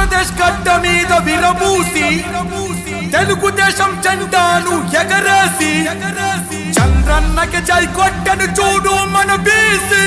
ఆంధ్రప్రదేశ్ గడ్డ మీద విరబూసి తెలుగుదేశం జెండాను ఎగరేసి చంద్రన్నకి జై కొట్టను చూడు మన బీసీ.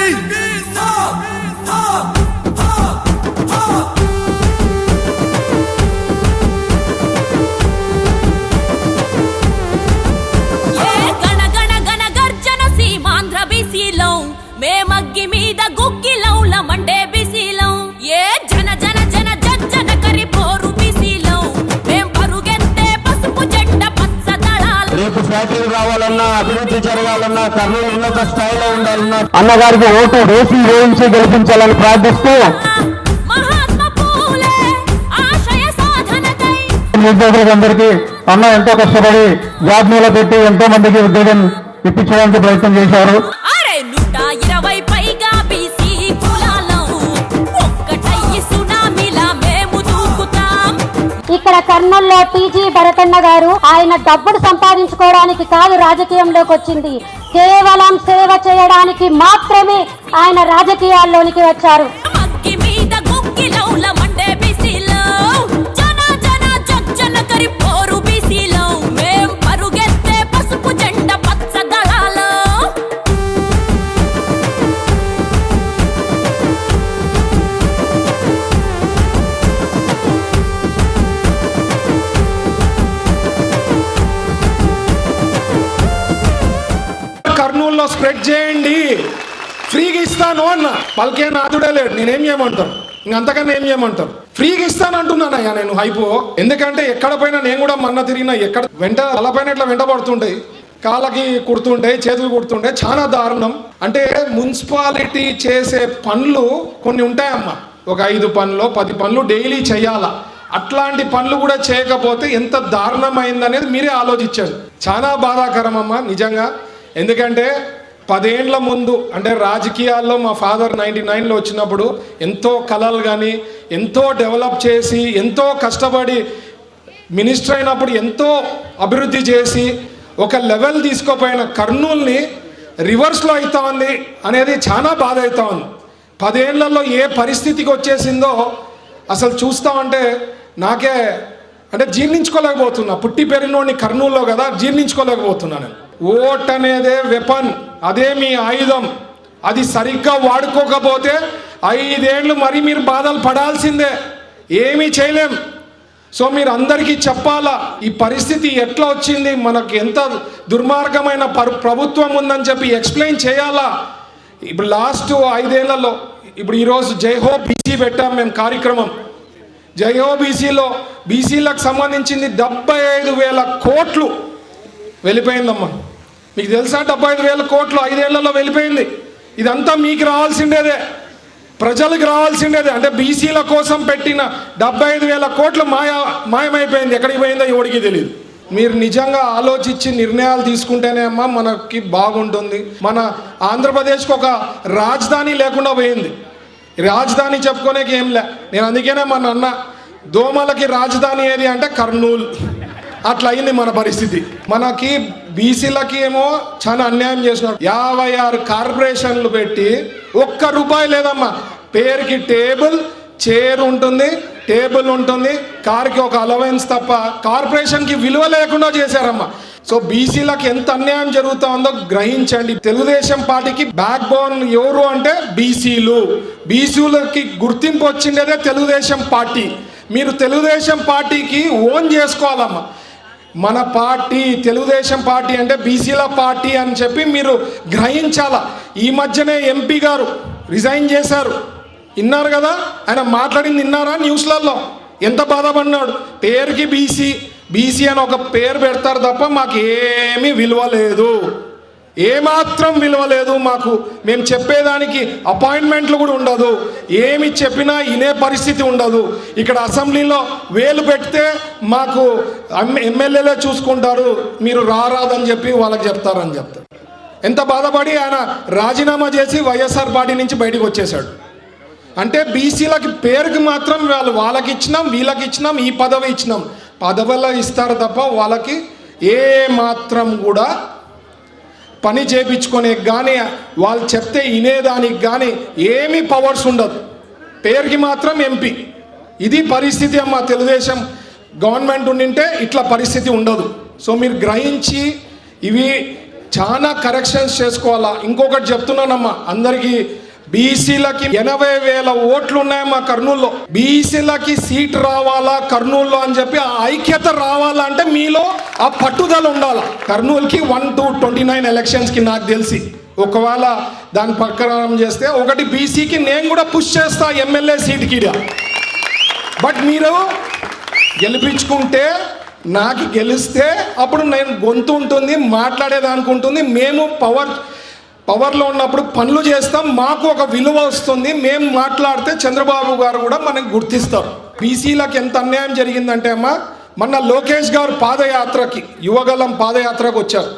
ఫ్యాక్టరీలు రావాలన్నా అభివృద్ధి జరగాలన్నా కర్నూలు ఉన్నత స్థాయిలో ఉండాలన్నా అన్నగారికి ఓటు వేసి వేయించి గెలిపించాలని ప్రార్థిస్తూ మహాత్మా పూలే ఆశయ సాధనకై. నిరుద్యోగులందరికీ అన్న ఎంతో కష్టపడి జాబ్ మేళ పెట్టి ఎంతో మందికి ఉద్యోగం ఇప్పించడానికి ప్రయత్నం చేశారు. కర్నూల్లో టీజీ భరతన్న గారు ఆయన డబ్బులు సంపాదించుకోవడానికి కాదు రాజకీయంలోకి వచ్చింది. కేవలం సేవ చేయడానికి మాత్రమే ఆయన రాజకీయాల్లోనికి వచ్చారు. కర్నూలులో స్ప్రెడ్ చేయండి. ఫ్రీగా ఇస్తాను అన్న. పలికే నాదుడే లేడు. నేనేం చేయమంటాను? ఇంకంతకన్నా ఏం చేయమంటారు ఫ్రీగా ఇస్తాను అంటున్నాను అయ్యా నేను హైపో. ఎందుకంటే ఎక్కడ పోయినా నేను కూడా మన్న తిరిగినా ఎక్కడ వెంట తలపైన ఇట్లా వెంట పడుతుంటాయి. కాళ్ళకి కుడుతుంటాయి చేతులు కుడుతుంటాయి. చాలా దారుణం. అంటే మున్సిపాలిటీ చేసే పనులు కొన్ని ఉంటాయమ్మా. ఒక ఐదు పనులు పది పనులు డైలీ చేయాలా. అట్లాంటి పనులు కూడా చేయకపోతే ఎంత దారుణమైందనేది మీరే ఆలోచించారు చాలా బాధాకరం అమ్మా నిజంగా. ఎందుకంటే పదేండ్ల ముందు అంటే రాజకీయాల్లో మా ఫాదర్ నైంటీ నైన్లో వచ్చినప్పుడు ఎంతో కళలు కానీ ఎంతో డెవలప్ చేసి ఎంతో కష్టపడి మినిస్టర్ అయినప్పుడు ఎంతో అభివృద్ధి చేసి ఒక లెవెల్ తీసుకోపోయిన కర్నూల్ని రివర్స్లో అవుతా ఉంది అనేది చాలా బాధ అవుతా ఉంది పదేళ్ళలో ఏ పరిస్థితికి వచ్చేసిందో అసలు చూస్తా ఉంటే నాకే అంటే జీర్ణించుకోలేకపోతున్నా. పుట్టి పెరిగినోడిని కర్నూల్లో కదా జీర్ణించుకోలేకపోతున్నా నేను. ఓట్ అనేదే వెపన్ అదే మీ ఆయుధం. అది సరిగ్గా వాడుకోకపోతే ఐదేళ్ళు మరి మీరు బాధలు పడాల్సిందే. ఏమీ చేయలేం. సో మీరు అందరికీ చెప్పాలా ఈ పరిస్థితి ఎట్లా వచ్చింది? మనకు ఎంత దుర్మార్గమైన పరు ప్రభుత్వం ఉందని చెప్పి ఎక్స్ప్లెయిన్ చేయాలా? ఇప్పుడు లాస్ట్ ఐదేళ్ళలో ఇప్పుడు ఈరోజు జైహో బీసీ పెట్టాం మేము కార్యక్రమం. జైహో బీసీలో బీసీలకు సంబంధించింది డెబ్బై ఐదు వేల కోట్లు వెళ్ళిపోయిందమ్మా. మీకు తెలుసా? డెబ్బై ఐదు వేల కోట్లు ఐదేళ్ళలో వెళ్ళిపోయింది. ఇదంతా మీకు రావాల్సిండేదే. ప్రజలకు రావాల్సిండేదే. అంటే బీసీల కోసం పెట్టిన డెబ్బై ఐదు వేల కోట్లు మాయ మాయమైపోయింది. ఎక్కడికి పోయిందో ఎవడికి తెలియదు మీరు నిజంగా ఆలోచించి నిర్ణయాలు తీసుకుంటేనే అమ్మా మనకి బాగుంటుంది. మన ఆంధ్రప్రదేశ్కి ఒక రాజధాని లేకుండా పోయింది. రాజధాని చెప్పుకోనేకి ఏం లే. నేను అందుకనే మన అన్న దోమలకి రాజధాని ఏది అంటే కర్నూలు. అట్లా అయింది మన పరిస్థితి. మనకి బీసీలకి ఏమో చాలా అన్యాయం చేసినారు. యాభై ఆరు కార్పొరేషన్లు పెట్టి ఒక్క రూపాయి లేదమ్మా. పేరుకి టేబుల్ చైర్ ఉంటుంది టేబుల్ ఉంటుంది కార్కి ఒక అలవెన్స్ తప్ప కార్పొరేషన్కి విలువ లేకుండా చేశారమ్మా. సో బీసీలకు ఎంత అన్యాయం జరుగుతా ఉందో గ్రహించండి. తెలుగుదేశం పార్టీకి బ్యాక్ బోన్ ఎవరు అంటే బీసీలు. బీసీలకి గుర్తింపు వచ్చిండేదే తెలుగుదేశం పార్టీ. మీరు తెలుగుదేశం పార్టీకి ఓన్ చేసుకోవాలమ్మా. మన పార్టీ తెలుగుదేశం పార్టీ అంటే బీసీల పార్టీ అని చెప్పి మీరు గ్రహించాల? ఈ మధ్యనే ఎంపీ గారు రిజైన్ చేశారు. విన్నారు కదా? ఆయన మాట్లాడింది విన్నారా న్యూస్లలో? ఎంత బాధపడినాడు? పేరుకి బీసీ బీసీ అని ఒక పేరు పెడతారు తప్ప మాకు ఏమీ విలువ లేదు. ఏమాత్రం విలువ లేదు మాకు. మేము చెప్పేదానికి అపాయింట్మెంట్లు కూడా ఉండదు. ఏమి చెప్పినా ఇనే పరిస్థితి ఉండదు. ఇక్కడ అసెంబ్లీలో వేలు పెడితే మాకు ఎమ్మెల్యేలే చూసుకుంటారు. మీరు రారాదని చెప్పి వాళ్ళకి చెప్తారని చెప్తారు ఎంత బాధపడి ఆయన రాజీనామా చేసి వైఎస్ఆర్ పార్టీ నుంచి బయటకు వచ్చేసాడు అంటే బీసీలకి పేరుకి మాత్రం వాళ్ళు వాళ్ళకి ఇచ్చినాం వీళ్ళకి ఇచ్చినాం ఈ పదవి ఇచ్చినాం. పదవుల ఇస్తారు తప్ప వాళ్ళకి ఏ మాత్రం కూడా పని చేపించుకునే కానీ వాళ్ళు చెప్తే వినేదానికి కానీ ఏమీ పవర్స్ ఉండదు. పేరుకి మాత్రం ఎంపీ ఇది పరిస్థితి అమ్మా తెలుగుదేశం గవర్నమెంట్ ఉండింటే ఇట్లా పరిస్థితి ఉండదు. సో మీరు గ్రహించి ఇవి చాలా కరెక్షన్స్ చేసుకోవాలా? ఇంకొకటి చెప్తున్నానమ్మా అందరికీ బీసీలకి ఎనభై వేల ఓట్లు ఉన్నాయి మా కర్నూలులో. బీసీలకి సీట్ రావాలా కర్నూలులో అని చెప్పి ఆ ఐక్యత రావాలా అంటే మీలో ఆ పట్టుదల ఉండాలి. కర్నూలుకి వన్ టు ట్వంటీ నైన్ ఎలక్షన్స్కి నాకు తెలిసి. ఒకవేళ దాని ప్రకారం చేస్తే ఒకటి బీసీకి నేను కూడా పుష్ చేస్తా ఎమ్మెల్యే సీట్కి బట్ మీరు గెలిపించుకుంటే నాకు గెలిస్తే అప్పుడు నేను గొంతు ఉంటుంది మాట్లాడేదానికి ఉంటుంది మేము పవర్ పవర్లో ఉన్నప్పుడు పనులు చేస్తాం మాకు ఒక విలువ వస్తుంది మేము మాట్లాడితే చంద్రబాబు గారు కూడా మనకు గుర్తిస్తారు. బీసీలకు ఎంత అన్యాయం జరిగిందంటే అమ్మా మన లోకేష్ గారు పాదయాత్రకి యువగలం పాదయాత్రకు వచ్చారు.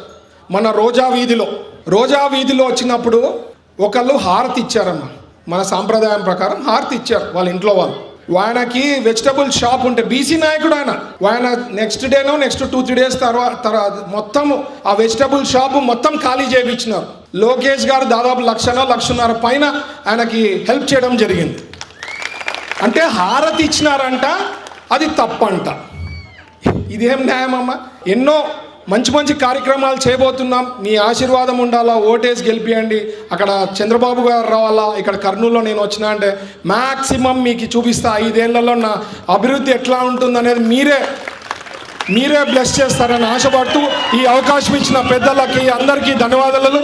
మన రోజా వీధిలో రోజా వీధిలో వచ్చినప్పుడు ఒకళ్ళు హారతి ఇచ్చారమ్మా. మన సాంప్రదాయం ప్రకారం హారతి ఇచ్చారు వాళ్ళ ఇంట్లో వాళ్ళు. ఆయనకి వెజిటబుల్ షాప్ ఉంటే బీసీ నాయకుడు ఆయన. ఆయన నెక్స్ట్ డేనో నెక్స్ట్ టూ త్రీ డేస్ తర్వాత తర్వాత మొత్తం ఆ వెజిటబుల్ షాపు మొత్తం ఖాళీ చేయించినారు లోకేష్ గారు దాదాపు లక్షనో లక్షన్నర పైన ఆయనకి హెల్ప్ చేయడం జరిగింది. అంటే హారతి ఇచ్చినారంట అది తప్పంట. ఇదేం న్యాయమమ్మా? ఎన్నో మంచి మంచి కార్యక్రమాలు చేయబోతున్నాం. మీ ఆశీర్వాదం ఉండాలా? ఓటేసి గెలిపియండి. అక్కడ చంద్రబాబు గారు రావాలా? ఇక్కడ కర్నూలులో నేను వచ్చినా అంటే మ్యాక్సిమం మీకు చూపిస్తా. ఐదేళ్ళలో నా అభివృద్ధి ఎట్లా ఉంటుందనేది మీరే మీరే బ్లెస్ చేస్తారని ఆశపడుతూ ఈ అవకాశం ఇచ్చిన పెద్దలకి అందరికీ ధన్యవాదాలు.